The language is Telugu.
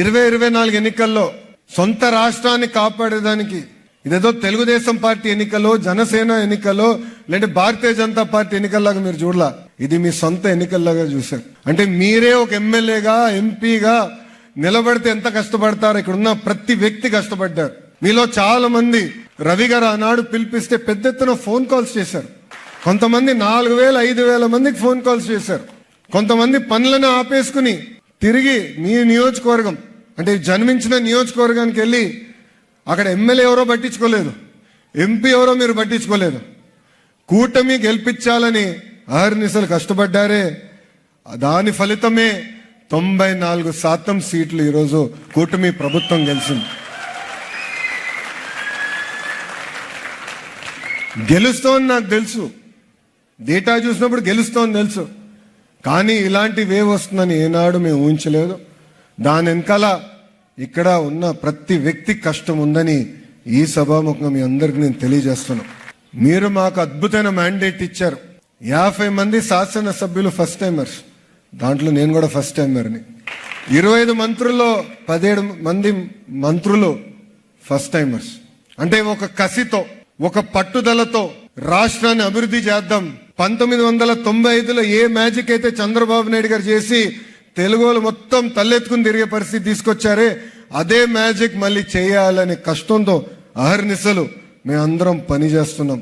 ఇరవై ఇరవై నాలుగు ఎన్నికల్లో సొంత రాష్ట్రాన్ని కాపాడేదానికి ఇదేదో తెలుగుదేశం పార్టీ ఎన్నికలో జనసేన ఎన్నికలో లేదంటే భారతీయ జనతా పార్టీ ఎన్నికల్లాగా మీరు చూడలా. ఇది మీ సొంత ఎన్నికల్లాగా చూశారు. అంటే మీరే ఒక ఎమ్మెల్యేగా ఎంపీగా నిలబడితే ఎంత కష్టపడతారో? ఇక్కడ ఉన్న ప్రతి వ్యక్తి కష్టపడ్డారు. మీలో చాలా మంది రవి గారు ఆనాడు పిలిపిస్తే పెద్ద ఎత్తున ఫోన్ కాల్స్ చేశారు. కొంతమంది నాలుగు వేల ఐదు వేల మందికి ఫోన్ కాల్స్ చేశారు. కొంతమంది పనులను ఆపేసుకుని తిరిగి మీ నియోజకవర్గం అంటే జన్మించిన నియోజకవర్గానికి వెళ్ళి అక్కడ ఎమ్మెల్యే ఎవరో పట్టించుకోలేదు ఎంపీ ఎవరో మీరు పట్టించుకోలేదు. కూటమి గెలిపించాలని ఆరునిసలు కష్టపడ్డారే. దాని ఫలితమే తొంభై నాలుగు శాతం సీట్లు ఈరోజు కూటమి ప్రభుత్వం గెలిచింది. గెలుస్తోంది నాకు తెలుసు. డేటా చూసినప్పుడు గెలుస్తోంది తెలుసు. కానీ ఇలాంటి వేవ్ వస్తుందని ఏనాడు మేము ఊహించలేదు. దాని వెనకాల ఇక్కడ ఉన్న ప్రతి వ్యక్తి కష్టం ఉందని ఈ సభాముఖంగా మీ అందరికి నేను తెలియజేస్తున్నాను మీరు మాకు అద్భుతమైన మ్యాండేట్ ఇచ్చారు. యాభై మంది శాసనసభ్యులు ఫస్ట్ టైమర్స్ దాంట్లో నేను కూడా ఫస్ట్ టైమర్ని ఇరవై ఐదు మంత్రుల్లో పదిహేడు మంది మంత్రులు ఫస్ట్ టైమర్స్ అంటే ఒక కసితో ఒక పట్టుదలతో రాష్ట్రాన్ని అభివృద్ధి చేద్దాం పంతొమ్మిది వందల తొంభై ఐదులో ఏ మ్యాజిక్ అయితే చంద్రబాబు నాయుడు గారు చేసి తెలుగు వాళ్ళు మొత్తం తలెత్తుకుని తిరిగే పరిస్థితి తీసుకొచ్చారే అదే మ్యాజిక్ మళ్ళీ చేయాలనే కష్టంతో అహర్నిశలు మేమందరం పని చేస్తున్నాం.